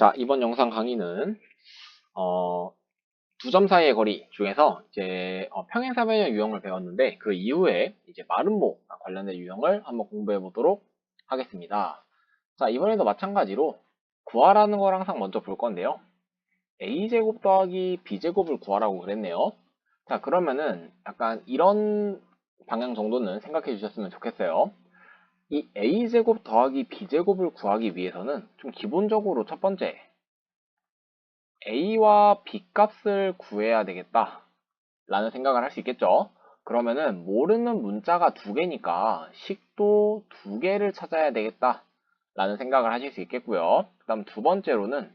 자, 이번 영상 강의는 어, 두 점 사이의 거리 중에서 이제 어, 평행사변형 유형을 배웠는데 그 이후에 이제 마름모 관련된 유형을 한번 공부해 보도록 하겠습니다. 자, 이번에도 마찬가지로 구하라는 걸 항상 먼저 볼 건데요. a제곱 더하기 b제곱을 구하라고 그랬네요. 자, 그러면은 약간 이런 방향 정도는 생각해 주셨으면 좋겠어요. 이 a제곱 더하기 b제곱을 구하기 위해서는 좀 기본적으로 첫 번째 a와 b 값을 구해야 되겠다 라는 생각을 할 수 있겠죠? 그러면은 모르는 문자가 두 개니까 식도 두 개를 찾아야 되겠다 라는 생각을 하실 수 있겠고요. 그 다음 두 번째로는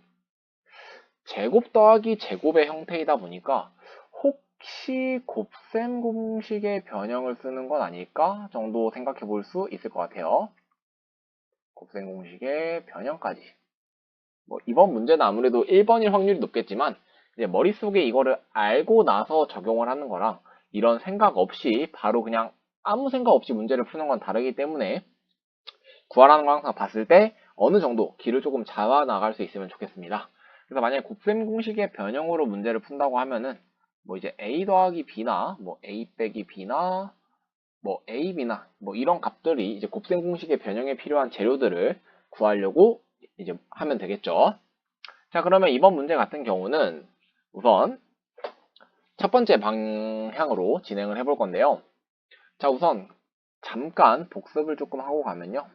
제곱 더하기 제곱의 형태이다 보니까 혹시 곱셈 공식의 변형을 쓰는 건 아닐까 정도 생각해 볼 수 있을 것 같아요. 곱셈 공식의 변형까지. 뭐 이번 문제는 아무래도 1번일 확률이 높겠지만 이제 머릿속에 이거를 알고 나서 적용을 하는 거랑 이런 생각 없이 바로 그냥 아무 생각 없이 문제를 푸는 건 다르기 때문에 구하라는 거 항상 봤을 때 어느 정도 길을 조금 잡아 나갈 수 있으면 좋겠습니다. 그래서 만약에 곱셈 공식의 변형으로 문제를 푼다고 하면은 뭐 이제 a 더하기 b나 뭐 a 빼기 b나 뭐 a, b나 뭐 이런 값들이 이제 곱셈 공식의 변형에 필요한 재료들을 구하려고 이제 하면 되겠죠. 자 그러면 이번 문제 같은 경우는 우선 첫 번째 방향으로 진행을 해볼 건데요. 자 우선 잠깐 복습을 조금 하고 가면요.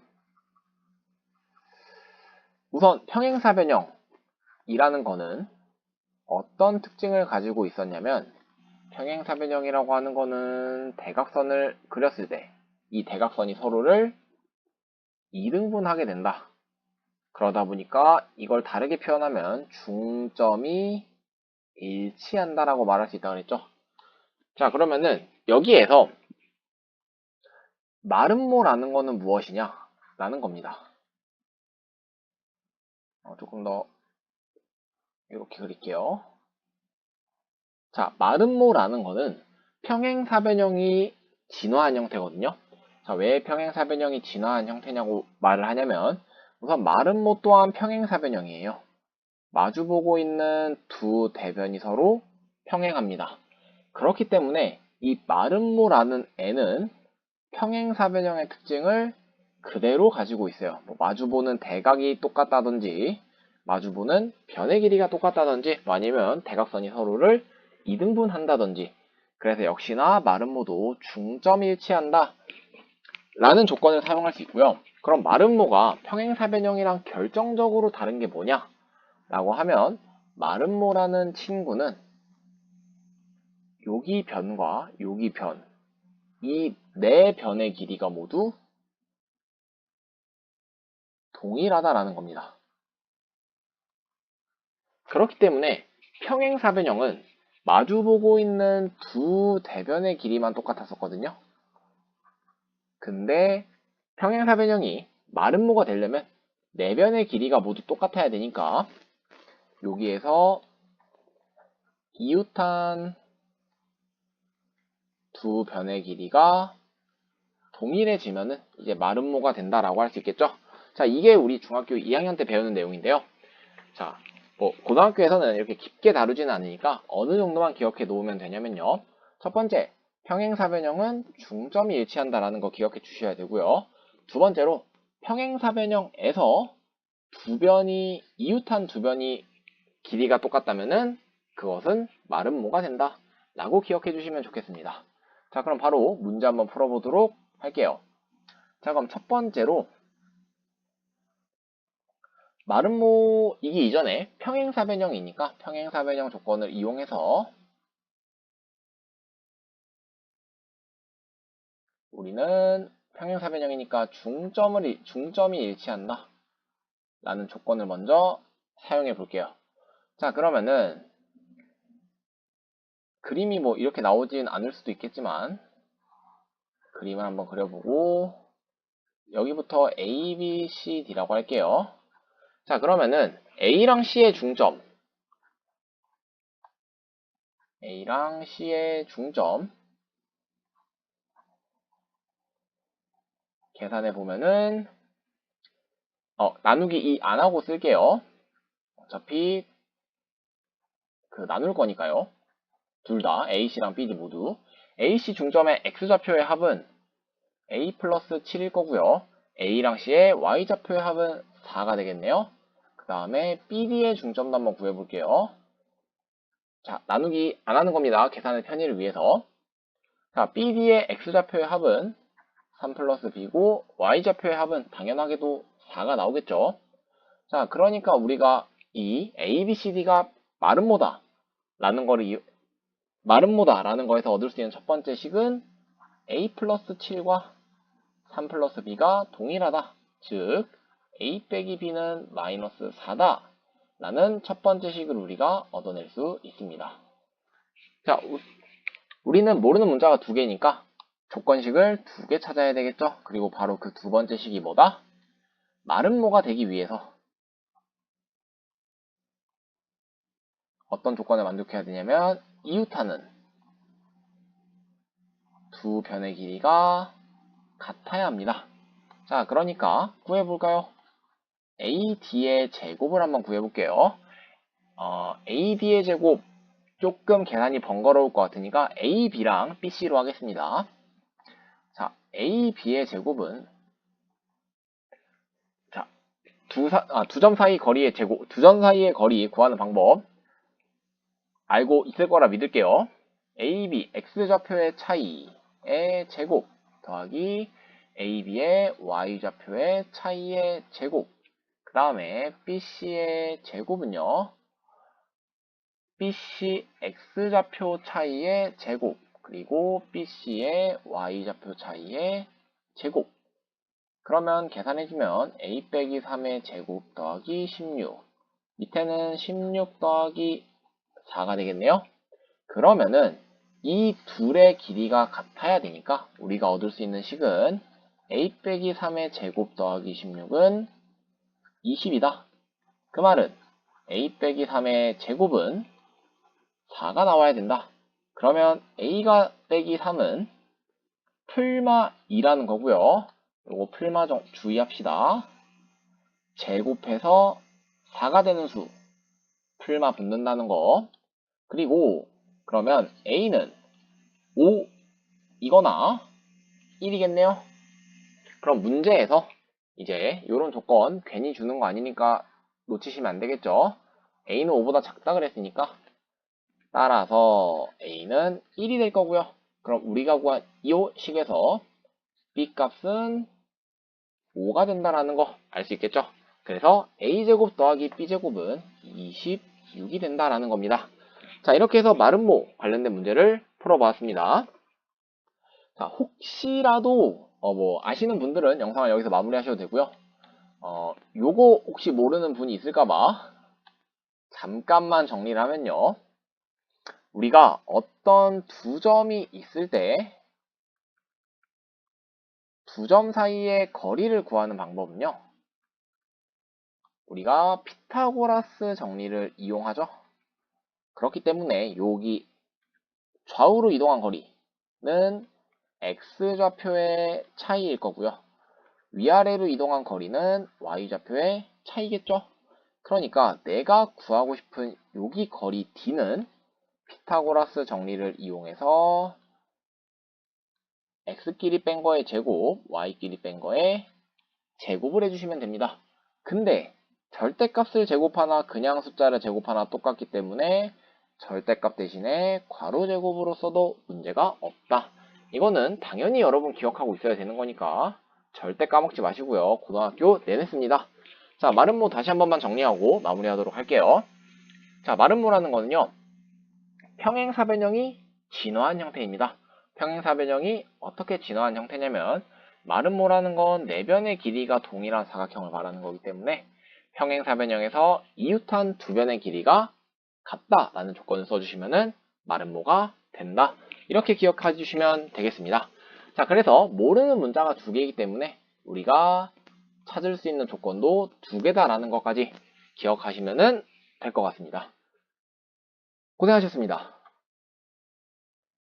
우선 평행사 변형이라는 거는 어떤 특징을 가지고 있었냐면 평행사변형이라고 하는 거는 대각선을 그렸을 때 이 대각선이 서로를 2등분하게 된다. 그러다 보니까 이걸 다르게 표현하면 중점이 일치한다라고 말할 수 있다고 그랬죠. 자 그러면은 여기에서 마름모라는 거는 무엇이냐? 라는 겁니다. 어, 조금 더 이렇게 그릴게요. 자, 마름모라는 거는 평행사변형이 진화한 형태거든요. 자, 왜 평행사변형이 진화한 형태냐고 말을 하냐면 우선 마름모 또한 평행사변형이에요. 마주보고 있는 두 대변이 서로 평행합니다. 그렇기 때문에 이 마름모라는 애는 평행사변형의 특징을 그대로 가지고 있어요. 뭐 마주보는 대각이 똑같다든지 마주보는 변의 길이가 똑같다든지 뭐 아니면 대각선이 서로를 이등분한다든지 그래서 역시나 마름모도 중점이 일치한다 라는 조건을 사용할 수 있고요. 그럼 마름모가 평행사변형이랑 결정적으로 다른 게 뭐냐? 라고 하면 마름모라는 친구는 여기 변과 여기 변, 이 네 변의 길이가 모두 동일하다라는 겁니다. 그렇기 때문에 평행사변형은 마주보고 있는 두 대변의 길이만 똑같았었거든요. 근데 평행사변형이 마름모가 되려면 네 변의 길이가 모두 똑같아야 되니까 여기에서 이웃한 두 변의 길이가 동일해지면은 이제 마름모가 된다라고 할 수 있겠죠. 자, 이게 우리 중학교 2학년 때 배우는 내용인데요. 자, 뭐 고등학교에서는 이렇게 깊게 다루지는 않으니까 어느 정도만 기억해 놓으면 되냐면요. 첫 번째, 평행사변형은 중점이 일치한다라는 거 기억해 주셔야 되고요. 두 번째로 평행사변형에서 두 변이 이웃한 두 변이 길이가 똑같다면은 그것은 마름모가 된다. 라고 기억해 주시면 좋겠습니다. 자, 그럼 바로 문제 한번 풀어보도록 할게요. 자, 그럼 첫 번째로 마름모이기 이전에 평행사변형이니까 평행사변형 조건을 이용해서 우리는 평행사변형이니까 중점을, 중점이 일치한다 라는 조건을 먼저 사용해 볼게요. 자 그러면은 그림이 뭐 이렇게 나오진 않을 수도 있겠지만 그림을 한번 그려보고 여기부터 A, B, C, D라고 할게요. 자, 그러면은 A랑 C의 중점 A랑 C의 중점 계산해 보면은 어, 나누기 2 안 하고 쓸게요. 어차피 그 나눌 거니까요. 둘 다 AC랑 BD 모두 AC 중점의 X좌표의 합은 A 플러스 7일 거고요. A랑 C의 Y좌표의 합은 4가 되겠네요. 그 다음에 BD의 중점도 한번 구해볼게요. 자, 나누기 안 하는 겁니다. 계산의 편의를 위해서. 자, BD의 X좌표의 합은 3 플러스 B고 Y좌표의 합은 당연하게도 4가 나오겠죠. 자, 그러니까 우리가 이 ABCD가 마름모다 라는 거를 이- 마름모다 라는 거에서 얻을 수 있는 첫 번째 식은 A 플러스 7과 3 플러스 B가 동일하다. 즉, A 빼기 B는 마이너스 4다. 라는 첫 번째 식을 우리가 얻어낼 수 있습니다. 자, 우- 우리는 모르는 문자가 두 개니까 조건식을 두 개 찾아야 되겠죠? 그리고 바로 그 두 번째 식이 뭐다? 마름모가 되기 위해서 어떤 조건을 만족해야 되냐면 이웃하는 두 변의 길이가 같아야 합니다. 자, 그러니까 구해볼까요? AD의 제곱을 한번 구해볼게요. 어, AD의 제곱 조금 계산이 번거로울 것 같으니까 AB랑 BC로 하겠습니다. 자, AB의 제곱은 자, 두, 사, 아, 두 점 사이 거리의 제곱, 두 점 사이의 거리 구하는 방법 알고 있을 거라 믿을게요. AB, X좌표의 차이의 제곱 더하기 AB의 Y좌표의 차이의 제곱 그 다음에 BC의 제곱은요. BC X좌표 차이의 제곱 그리고 BC의 Y좌표 차이의 제곱 그러면 계산해주면 A 빼기 3의 제곱 더하기 16 밑에는 16 더하기 4가 되겠네요. 그러면은 이 둘의 길이가 같아야 되니까 우리가 얻을 수 있는 식은 a 빼기 3의 제곱 더하기 16은 20이다. 그 말은 a 빼기 3의 제곱은 4가 나와야 된다. 그러면 a가 빼기 3은 풀마 2라는 거고요. 요거 풀마 정 주의합시다. 제곱해서 4가 되는 수 풀마 붙는다는 거. 그리고 그러면 a는 5 이거나 1이겠네요. 그럼 문제에서 이제 이런 조건 괜히 주는 거 아니니까 놓치시면 안 되겠죠. a는 5보다 작다 그랬으니까 따라서 a는 1이 될 거고요. 그럼 우리가 구한 이 식에서 b 값은 5가 된다라는 거 알 수 있겠죠. 그래서 a제곱 더하기 b제곱은 26이 된다라는 겁니다. 자, 이렇게 해서 마름모 관련된 문제를 풀어보았습니다. 자, 혹시라도 어, 뭐 아시는 분들은 영상을 여기서 마무리하셔도 되고요. 어, 요거 혹시 모르는 분이 있을까봐 잠깐만 정리를 하면요. 우리가 어떤 두 점이 있을 때 두 점 사이의 거리를 구하는 방법은요. 우리가 피타고라스 정리를 이용하죠. 그렇기 때문에 여기 좌우로 이동한 거리는 x좌표의 차이일 거고요. 위아래로 이동한 거리는 y좌표의 차이겠죠. 그러니까 내가 구하고 싶은 여기 거리 d는 피타고라스 정리를 이용해서 x끼리 뺀 거의 제곱, y끼리 뺀 거의 제곱을 해주시면 됩니다. 근데 절대값을 제곱하나 그냥 숫자를 제곱하나 똑같기 때문에 절대값 대신에 괄호 제곱으로 써도 문제가 없다. 이거는 당연히 여러분 기억하고 있어야 되는 거니까 절대 까먹지 마시고요. 고등학교 내냈습니다. 자, 마름모 다시 한 번만 정리하고 마무리하도록 할게요. 자, 마름모라는 거는요. 평행사변형이 진화한 형태입니다. 평행사변형이 어떻게 진화한 형태냐면 마름모라는 건 내변의 길이가 동일한 사각형을 말하는 거기 때문에 평행사변형에서 이웃한 두 변의 길이가 같다라는 조건을 써주시면은 마름모가 된다. 이렇게 기억해 주시면 되겠습니다. 자, 그래서 모르는 문자가 두 개이기 때문에 우리가 찾을 수 있는 조건도 두 개다라는 것까지 기억하시면 될 것 같습니다. 고생하셨습니다.